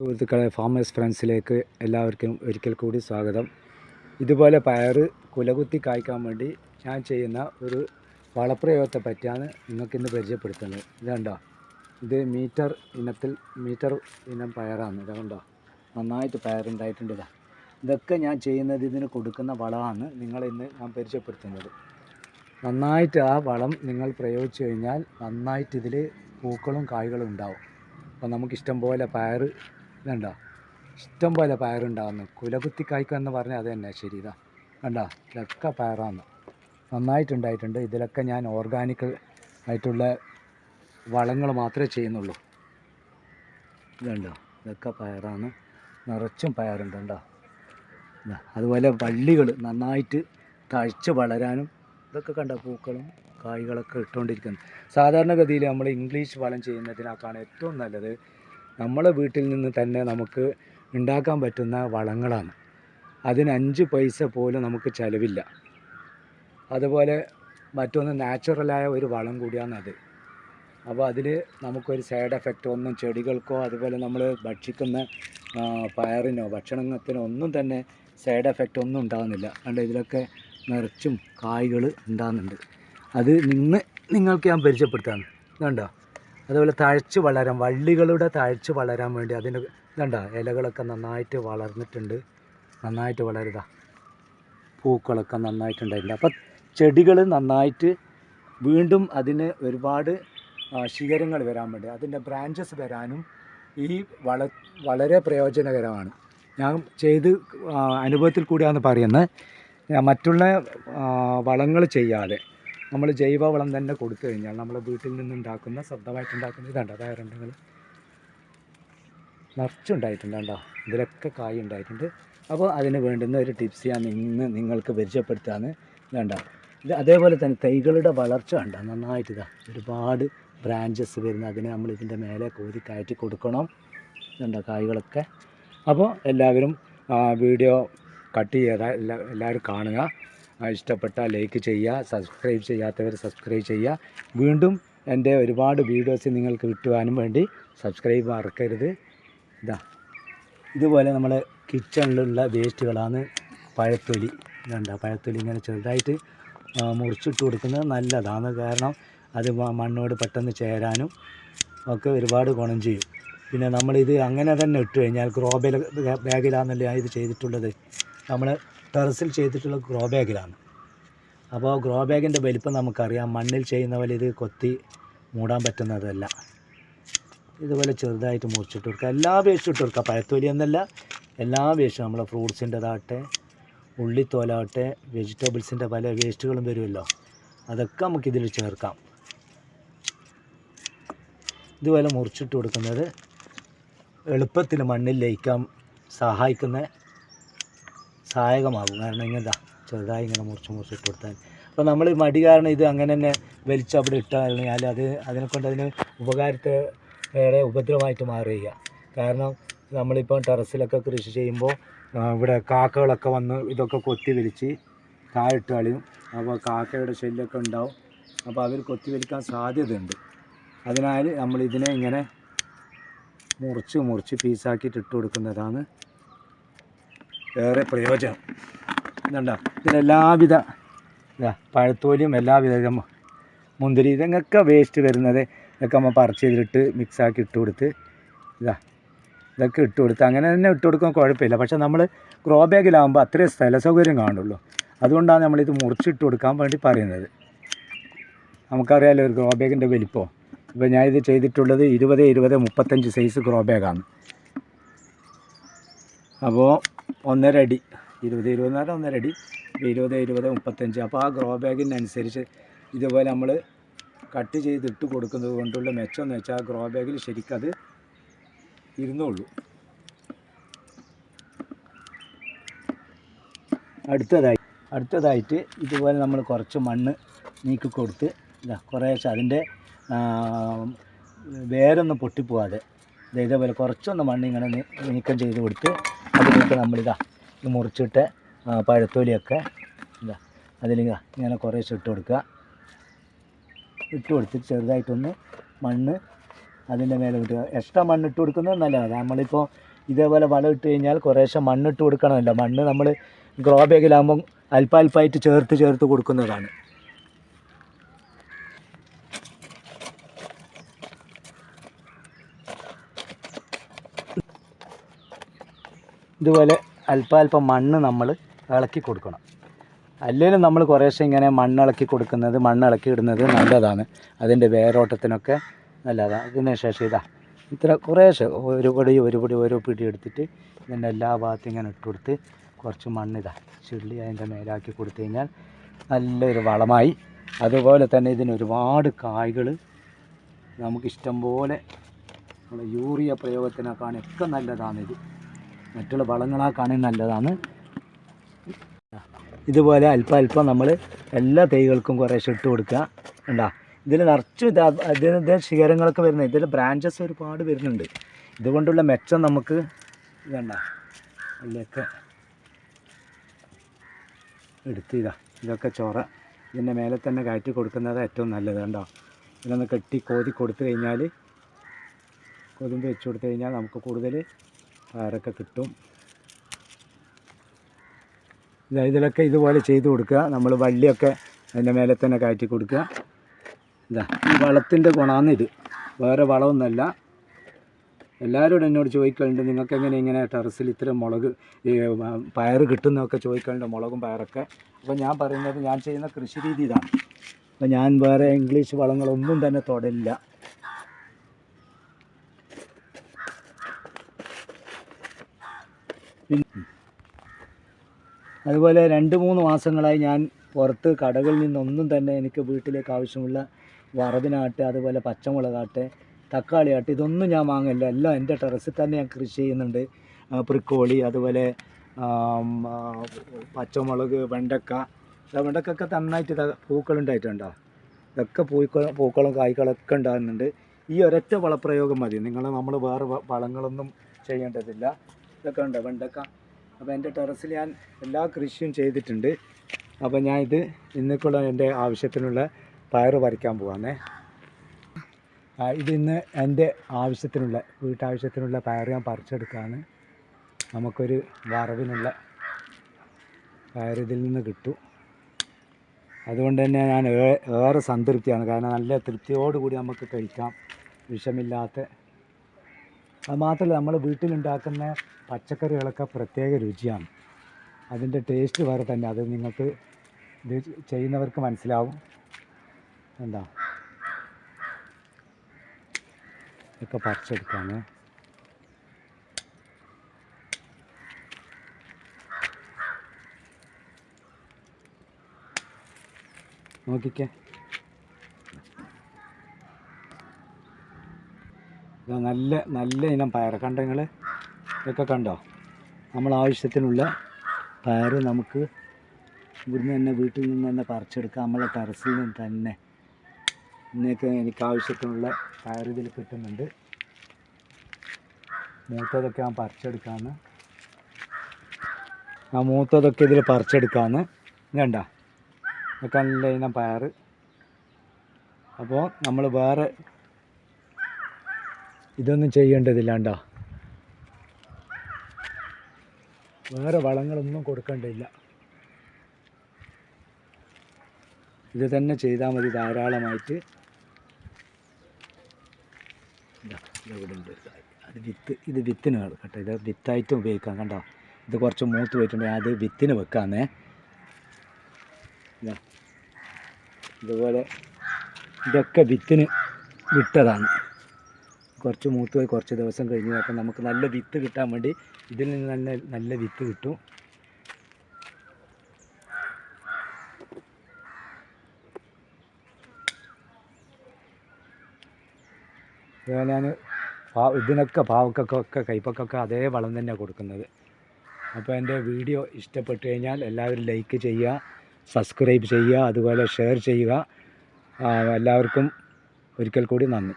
സുഹൃത്തുക്കളെ ഫാമേഴ്സ് ഫ്രണ്ട്സിലേക്ക് എല്ലാവർക്കും ഒരിക്കൽ കൂടി സ്വാഗതം. ഇതുപോലെ പയർ കുലകുത്തി കായ്ക്കാൻ വേണ്ടി ഞാൻ ചെയ്യുന്ന ഒരു വളപ്രയോഗത്തെ പറ്റിയാണ് നിങ്ങൾക്കിന്ന് പരിചയപ്പെടുത്തുന്നത്. ഇതുണ്ടോ ഇത് മീറ്റർ ഇനത്തിൽ മീറ്റർ ഇനം പയറാണ്. ഇതുണ്ടോ നന്നായിട്ട് പയറുണ്ടായിട്ടുണ്ട് ഇതാ. ഇതൊക്കെ ഞാൻ ചെയ്യുന്നത് ഇതിന് കൊടുക്കുന്ന വളമാണ് നിങ്ങളിന്ന് ഞാൻ പരിചയപ്പെടുത്തുന്നത്. നന്നായിട്ട് ആ വളം നിങ്ങൾ പ്രയോഗിച്ചു കഴിഞ്ഞാൽ നന്നായിട്ട് ഇതിൽ പൂക്കളും കായ്കളും ഉണ്ടാവും. അപ്പോൾ നമുക്കിഷ്ടം പോലെ പയർ ഇതുണ്ടോ ഇഷ്ടം പോലെ പയറുണ്ടാകുന്നു കുലകുത്തി കായ്ക്കുക എന്ന് പറഞ്ഞാൽ അത് തന്നെ ശരി ഇതാ. കണ്ടോ? ഇതൊക്കെ പയറാണ്. നന്നായിട്ടുണ്ടായിട്ടുണ്ട്. ഇതിലൊക്കെ ഞാൻ ഓർഗാനിക് ആയിട്ടുള്ള വളങ്ങൾ മാത്രമേ ചെയ്യുന്നുള്ളൂ. ഇതുണ്ടോ? ഇതൊക്കെ പയറാണ്. നിറച്ചും പയറുണ്ട് കണ്ടോ? അതുപോലെ വള്ളികൾ നന്നായിട്ട് തഴച്ച് വളരാനും ഇതൊക്കെ കണ്ട? പൂക്കളും കായ്കളൊക്കെ ഇട്ടുകൊണ്ടിരിക്കുന്നു സാധാരണഗതിയിൽ നമ്മൾ ഇംഗ്ലീഷ് വളം ചെയ്യുന്നതിനേക്കാണ് ഏറ്റവും നല്ലത് നമ്മളെ വീട്ടിൽ നിന്ന് തന്നെ നമുക്ക് ഉണ്ടാക്കാൻ പറ്റുന്ന വളങ്ങളാണ്. അതിന് അഞ്ച് പൈസ പോലും നമുക്ക് ചിലവില്ല. അതുപോലെ മറ്റൊന്ന് നാച്ചുറലായ ഒരു വളം കൂടിയാണ് അത്. അപ്പോൾ അതിൽ നമുക്കൊരു സൈഡ് എഫക്റ്റ് ഒന്നും ചെടികൾക്കോ അതുപോലെ നമ്മൾ ഭക്ഷിക്കുന്ന പയറിനോ ഭക്ഷണത്തിനോ ഒന്നും തന്നെ സൈഡ് എഫക്റ്റ് ഒന്നും ഉണ്ടാകുന്നില്ല. അതുകൊണ്ട് ഇതിലൊക്കെ നിറച്ചും കായ്കൾ ഉണ്ടാകുന്നുണ്ട്. അത് നിന്ന് നിങ്ങൾക്ക് ഞാൻ പരിചയപ്പെടുത്താണ് ഇതുണ്ടോ അതുപോലെ തഴച്ച് വളരാൻ വള്ളികളുടെ തഴച്ച് വളരാൻ വേണ്ടി അതിന് ഇതണ്ട? ഇലകളൊക്കെ നന്നായിട്ട് വളർന്നിട്ടുണ്ട്. നന്നായിട്ട് വളരുക പൂക്കളൊക്കെ നന്നായിട്ടുണ്ടായിട്ടുണ്ട്. അപ്പം ചെടികൾ നന്നായിട്ട് വീണ്ടും അതിന് ഒരുപാട് ശിഖരങ്ങൾ വരാൻ വേണ്ടി അതിന്റെ ബ്രാഞ്ചസ് വരാനും ഈ വള വളരെ പ്രയോജനകരമാണ്. ഞാൻ ചെയ്ത് അനുഭവത്തിൽ കൂടിയാണ് പറയുന്നത് മറ്റുള്ള വളങ്ങൾ ചെയ്യാതെ. നമ്മൾ ജൈവവളം തന്നെ കൊടുത്തു കഴിഞ്ഞാൽ നമ്മൾ വീട്ടിൽ നിന്നുണ്ടാക്കുന്ന ഉണ്ടാക്കുന്ന അതായത് ഉണ്ടെങ്കിൽ നിറച്ചുണ്ടായിട്ടുണ്ട് കണ്ടോ ഇതിലൊക്കെ കായ് ഉണ്ടായിട്ടുണ്ട് അപ്പോൾ അതിന് വേണ്ടുന്ന ഒരു ടിപ്സ് ഞാൻ ഇന്ന് നിങ്ങൾക്ക് പരിചയപ്പെടുത്താന്ന് വേണ്ട ഇത് അതേപോലെ തന്നെ തൈകളുടെ വളർച്ച കണ്ടോ? നന്നായിട്ട് ഇതാ ഒരുപാട് ബ്രാഞ്ചസ് വരുന്ന. അതിനെ നമ്മൾ ഇതിന്റെ മേലെ കോരി കയറ്റി കൊടുക്കണം. ഇതുണ്ടോ കായ്കളൊക്കെ? അപ്പോൾ എല്ലാവരും വീഡിയോ കട്ട് ചെയ്താൽ എല്ലാ എല്ലാവരും കാണുക. ഇഷ്ടപ്പെട്ടാൽ ലൈക്ക് ചെയ്യുക സബ്സ്ക്രൈബ് ചെയ്യാത്തവർ സബ്സ്ക്രൈബ് ചെയ്യുക. വീണ്ടും എന്റെ ഒരുപാട് വീഡിയോസ് നിങ്ങൾക്ക് കിട്ടുവാനും വേണ്ടി സബ്സ്ക്രൈബ് മറക്കരുത്. ഇതാ ഇതുപോലെ നമ്മൾ കിച്ചണിലുള്ള വേസ്റ്റുകളാണ് പഴത്തൊലി. ഇതുണ്ട്? പഴത്തൊലി ഇങ്ങനെ ചെറുതായിട്ട് മുറിച്ചിട്ട് കൊടുക്കുന്നത് നല്ലതാണ്. കാരണം അത് മണ്ണോട് പെട്ടെന്ന് ചേരാനും ഒക്കെ ഒരുപാട് ഗുണം ചെയ്യും. പിന്നെ നമ്മളിത് അങ്ങനെ തന്നെ ഇട്ട് കഴിഞ്ഞാൽ ഗ്രോ ബാഗിലാണെന്നല്ലേ ഇത് ചെയ്തിട്ടുള്ളത്? നമ്മൾ ടെറസിൽ ചെയ്തിട്ടുള്ള ഗ്രോ ബാഗിലാണ്. അപ്പോൾ ഗ്രോ ബാഗിന്റെ വലിപ്പം നമുക്കറിയാം. മണ്ണിൽ ചെയ്യുന്ന പോലെ ഇത് കൊത്തി മൂടാൻ പറ്റുന്നതല്ല. ഇതുപോലെ ചെറുതായിട്ട് മുറിച്ചിട്ട് കൊടുക്കുക. എല്ലാ വേസ്റ്റും ഇട്ട് കൊടുക്കുക. പഴത്തൊലി എന്നല്ല എല്ലാ വേസ്റ്റും നമ്മളെ ഫ്രൂട്ട്സിന്റെതാകട്ടെ ഉള്ളിത്തോലാവട്ടെ വെജിറ്റബിൾസിന്റെ പല വേസ്റ്റുകളും വരുമല്ലോ. അതൊക്കെ നമുക്കിതിൽ ചേർക്കാം. ഇതുപോലെ മുറിച്ചിട്ട് കൊടുക്കുന്നത് എളുപ്പത്തിൽ മണ്ണിൽ ലയിക്കാൻ സഹായിക്കുന്ന സഹായകമാകും. കാരണം ഇങ്ങനെ ചെറുതായി ഇങ്ങനെ മുറിച്ച് ഇട്ട് കൊടുത്താൽ അപ്പോൾ നമ്മൾ മടി കാരണം ഇത് അങ്ങനെ തന്നെ വലിച്ച് അവിടെ ഇട്ടാൽ അത് അതിനെക്കൊണ്ട് അതിന് ഉപകാരത്തെ ഏറെ ഉപദ്രവമായിട്ട് മാറുക കാരണം നമ്മളിപ്പോൾ ടെറസിലൊക്കെ കൃഷി ചെയ്യുമ്പോൾ ഇവിടെ കാക്കകളൊക്കെ വന്ന് ഇതൊക്കെ കൊത്തി വലിച്ച് താഴിട്ട് കളയും. അപ്പോൾ കാക്കയുടെ ശല്യമൊക്കെ ഉണ്ടാവും. അപ്പോൾ അവർ കൊത്തി വലിക്കാൻ സാധ്യതയുണ്ട്. അതിനാൽ നമ്മൾ ഇതിനെ ഇങ്ങനെ മുറിച്ച് മുറിച്ച് പീസാക്കിയിട്ട് ഇട്ട് കൊടുക്കുന്നതാണ് ഏറെ പ്രയോജനം. ഇതുണ്ടോ? ഇതിലെല്ലാവിധ ഇതാ പഴത്തോലിയും എല്ലാവിധ മുന്തിരി ഇതങ്ങൊക്കെ വേസ്റ്റ് വരുന്നത് ഇതൊക്കെ നമ്മൾ പറിച്ച് ചെയ്തിട്ട് മിക്സാക്കി ഇട്ട് കൊടുത്ത് ഇതാ ഇതൊക്കെ ഇട്ട് കൊടുത്ത് അങ്ങനെ തന്നെ ഇട്ട് കൊടുക്കാൻ കുഴപ്പമില്ല. പക്ഷേ നമ്മൾ ഗ്രോ ബാഗിലാകുമ്പോൾ അത്രയും സ്ഥല സൗകര്യം കാണുള്ളൂ. അതുകൊണ്ടാണ് നമ്മളിത് മുറിച്ചിട്ട് കൊടുക്കാൻ വേണ്ടി പറയുന്നത്. നമുക്കറിയാലോ ഒരു ഗ്രോ ബാഗിന്റെ വലിപ്പം. ഇപ്പോൾ ഞാനിത് ചെയ്തിട്ടുള്ളത് ഇരുപത് ഇരുപത് മുപ്പത്തഞ്ച് സൈസ് ഗ്രോ ബാഗാണ് അപ്പോൾ ഒന്നര അടി ഇരുപത് ഇരുപത് എന്ന് പറഞ്ഞാൽ ഒന്നര അടി ഇരുപത് ഇരുപത് മുപ്പത്തഞ്ച്. അപ്പോൾ ആ ഗ്രോ ബാഗിനനുസരിച്ച് ഇതുപോലെ നമ്മൾ കട്ട് ചെയ്തിട്ട് കൊടുക്കുന്നത് കൊണ്ടുള്ള മെച്ചം എന്ന് വെച്ചാൽ ആ ഗ്രോ ബാഗിൽ ശരിക്കത് ഇരുന്നുള്ളൂ അടുത്തതായി അടുത്തതായിട്ട് ഇതുപോലെ നമ്മൾ കുറച്ച് മണ്ണ് നീക്കി കൊടുത്ത് ഇതാ കുറേശ്ശെ അതിന്റെ വേരൊന്നും പൊട്ടിപ്പോവാതെ. ഇതേപോലെ കുറച്ചൊന്ന് മണ്ണ് ഇങ്ങനെ നീക്കം ചെയ്ത് കൊടുത്ത് അതിലേക്ക് നമ്മളിതാ ഈ മുറിച്ചിട്ട് പഴത്തൊലിയൊക്കെ ഇതാ അതിലിങ്ങ ഇങ്ങനെ കുറേശ്ശെ ഇട്ട് കൊടുക്കുക. ഇട്ട് കൊടുത്ത് ചെറുതായിട്ടൊന്ന് മണ്ണ് അതിന്റെ മേലെ വിട്ടുക എക്സ്ട്രാ മണ്ണ് ഇട്ട് കൊടുക്കുന്നത് നല്ലതാണ്. നമ്മളിപ്പോൾ ഇതേപോലെ വളം ഇട്ട് കഴിഞ്ഞാൽ കുറേശ്ശെ മണ്ണിട്ട് കൊടുക്കണമല്ലോ. മണ്ണ് നമ്മൾ ഗ്രോ ബാഗിലാകുമ്പം അല്പാൽപ്പായിട്ട് ചേർത്ത് ചേർത്ത് കൊടുക്കുന്നതാണ്. ഇതുപോലെ അല്പാൽപ്പം മണ്ണ് നമ്മൾ ഇളക്കി കൊടുക്കണം. അല്ലെങ്കിലും നമ്മൾ കുറേശ്ശെ ഇങ്ങനെ മണ്ണ് ഇളക്കി കൊടുക്കുന്നത് മണ്ണ് ഇളക്കി ഇടുന്നത് നല്ലതാണ്. അതിന്റെ വേരോട്ടത്തിനൊക്കെ നല്ലതാണ് അതിന് ശേഷം ഇതാ ഇത്ര കുറേശ്ശെ ഒരു പൊടി ഒരു പൊടി ഓരോ പിടി എടുത്തിട്ട് ഇതിന്റെ എല്ലാ ഭാഗത്തും ഇങ്ങനെ ഇട്ട് കൊടുത്ത് കുറച്ച് മണ്ണിതാ ചുള്ളി അതിന്റെ മേലാക്കി കൊടുത്തു കഴിഞ്ഞാൽ നല്ലൊരു വളമായി. അതുപോലെ തന്നെ ഇതിന് ഒരുപാട് കായ്കൾ നമുക്കിഷ്ടം പോലെ യൂറിയ പ്രയോഗത്തിനൊക്കെയാണ് ഒക്കെ നല്ലതാണ് ഇത് മറ്റുള്ള വളങ്ങളാക്കാണെങ്കിൽ നല്ലതാണ്. ഇതുപോലെ അല്പം അല്പം നമ്മൾ എല്ലാ തൈകൾക്കും കുറേശ്ശെ ഇട്ട് കൊടുക്കുക. ഉണ്ടാ ഇതിൽ നിറച്ചും ഇത് ഇതിന്റെ ശിഖരങ്ങളൊക്കെ വരുന്നത്. ഇതിൽ ബ്രാഞ്ചസ് ഒരുപാട് വരുന്നുണ്ട്. ഇതുകൊണ്ടുള്ള മെച്ചം നമുക്ക് ഇതണ്ട ഇതിലൊക്കെ എടുത്ത് ഇതാ ഇതൊക്കെ ചോറ. ഇതിന്റെ മേലെ തന്നെ കയറ്റി കൊടുക്കുന്നതാണ് ഏറ്റവും നല്ലത് കണ്ടോ? ഇതൊന്ന് കെട്ടി കോതി കൊടുത്തു കഴിഞ്ഞാൽ കൊതുമ്പ് വെച്ച് കൊടുത്തു കഴിഞ്ഞാൽ നമുക്ക് കൂടുതൽ പയറൊക്കെ കിട്ടും. ഇതാ ഇതിലൊക്കെ ഇതുപോലെ ചെയ്ത് കൊടുക്കുക. നമ്മൾ വള്ളിയൊക്കെ അതിന്റെ മേലെ തന്നെ കയറ്റി കൊടുക്കുക. ഇതാ ഈ വളത്തിന്റെ ഗുണമാണ് ഇത്. വേറെ വളമൊന്നുമല്ല. എല്ലാവരോടും എന്നോട് ചോദിക്കലുണ്ട് നിങ്ങൾക്ക് എങ്ങനെ ഇങ്ങനെ ടെറസിൽ ഇത്ര മുളക് പയർ കിട്ടുന്നതൊക്കെ ചോദിക്കലുണ്ട് മുളകും പയറൊക്കെ? അപ്പോൾ ഞാൻ പറയുന്നത് ഞാൻ ചെയ്യുന്ന കൃഷി രീതി ഇതാണ് അപ്പോൾ ഞാൻ വേറെ ഇംഗ്ലീഷ് വളങ്ങളൊന്നും തന്നെ തൊടലില്ല അതുപോലെ രണ്ട് മൂന്ന് മാസങ്ങളായി ഞാൻ പുറത്ത് കടകളിൽ നിന്നൊന്നും തന്നെ എനിക്ക് വീട്ടിലേക്ക് ആവശ്യമുള്ള വറവിനാട്ടെ അതുപോലെ പച്ചമുളകാട്ടെ തക്കാളി ആട്ടെ ഇതൊന്നും ഞാൻ വാങ്ങില്ല എല്ലാം എന്റെ ടെറസിൽ തന്നെ ഞാൻ കൃഷി ചെയ്യുന്നുണ്ട്. പ്രിക്കോളി അതുപോലെ പച്ചമുളക് വെണ്ടക്ക. വെണ്ടക്കൊക്കെ നന്നായിട്ട് പൂക്കളുണ്ടായിട്ടുണ്ടോ ഇതൊക്കെ പൂക്ക പൂക്കളും കായ്കളൊക്കെ ഉണ്ടാകുന്നുണ്ട്. ഈ ഒരൊറ്റ വളപ്രയോഗം മതി. നിങ്ങൾ നമ്മൾ വേറെ വളങ്ങളൊന്നും ചെയ്യേണ്ടതില്ല. ഇതൊക്കെ ഉണ്ട് വെണ്ടക്ക. അപ്പോൾ എന്റെ ടെറസിൽ ഞാൻ എല്ലാ കൃഷിയും ചെയ്തിട്ടുണ്ട്. അപ്പോൾ ഞാൻ ഇത് ഇന്നേക്കുള്ള എന്റെ ആവശ്യത്തിനുള്ള പയറ് പറിക്കാൻ ആ, ഇത് ഇന്ന് എന്റെ ആവശ്യത്തിനുള്ള വീട്ടാവശ്യത്തിനുള്ള പയർ ഞാൻ പറിച്ചെടുക്കുകയാണ് നമുക്കൊരു വറവിനുള്ള പയർ ഇതിൽ നിന്ന് കിട്ടും. അതുകൊണ്ട് തന്നെ ഞാൻ ഏറെ സംതൃപ്തിയാണ്. കാരണം നല്ല തൃപ്തിയോടുകൂടി നമുക്ക് കഴിക്കാം. വിഷമില്ലാത്ത അത് മാത്രമല്ല നമ്മൾ വീട്ടിലുണ്ടാക്കുന്ന പച്ചക്കറികളൊക്കെ പ്രത്യേക രുചിയാണ്. അതിന്റെ ടേസ്റ്റ് വേറെ തന്നെ. അത് നിങ്ങൾക്ക് ഇത് ചെയ്യുന്നവർക്ക് മനസ്സിലാവും. എന്താ? ഇതൊക്കെ പറിച്ചെടുക്കാണ്. നോക്കിക്കേ. നല്ല നല്ല ഇനം പയർ കണ്ടോ നിങ്ങൾ ഇതൊക്കെ കണ്ടോ? നമ്മൾ ആവശ്യത്തിനുള്ള പയർ നമുക്ക് ഇവിടുന്ന് തന്നെ വീട്ടിൽ നിന്ന് തന്നെ പറിച്ചെടുക്കാം. നമ്മളെ ടെറസിൽ നിന്ന് തന്നെ. ഇന്നേക്ക് എനിക്ക് ആവശ്യത്തിനുള്ള പയർ ഇതിൽ കിട്ടുന്നുണ്ട്. മൂത്തതൊക്കെ ഞാൻ പറിച്ചെടുക്കാന്ന്. ആ മൂത്തതൊക്കെ ഇതിൽ പറിച്ചെടുക്കാന്ന്. വേണ്ട ഇതൊക്കെ നല്ല ഇനം പയർ. അപ്പോൾ നമ്മൾ വേറെ ഇതൊന്നും ചെയ്യേണ്ടതില്ലാണ്ടോ. വേറെ വളങ്ങളൊന്നും കൊടുക്കേണ്ടതില്ല ഇത് തന്നെ ചെയ്താൽ മതി ധാരാളമായിട്ട്. അത് വിത്ത് ഇത് വിത്തിന് കേട്ടോ. ഇത് വിത്തായിട്ട് ഉപയോഗിക്കാം കണ്ടോ? ഇത് കുറച്ച് മൂത്ത് പോയിട്ടുണ്ടെങ്കിൽ അത് വിത്തിന് വെക്കാമേ. ഇതാ. ഇതുപോലെ ഇതൊക്കെ വിത്തിന് വിട്ടതാണ്. കുറച്ച് മൂത്ത് പോയി കുറച്ച് ദിവസം കഴിഞ്ഞു. അപ്പം നമുക്ക് നല്ല വിത്ത് കിട്ടാൻ വേണ്ടി ഇതിൽ നിന്ന് തന്നെ നല്ല വിത്ത് കിട്ടും. അതുപോലെ ഞാൻ പാ ഇതിനൊക്കെ പാവക്കൊക്കെ കൈപ്പക്കൊക്കെ അതേ വളം തന്നെയാണ് കൊടുക്കുന്നത്. അപ്പോൾ എന്റെ വീഡിയോ ഇഷ്ടപ്പെട്ടു കഴിഞ്ഞാൽ എല്ലാവരും ലൈക്ക് ചെയ്യുക സബ്സ്ക്രൈബ് ചെയ്യുക അതുപോലെ ഷെയർ ചെയ്യുക. എല്ലാവർക്കും ഒരിക്കൽ കൂടി നന്ദി.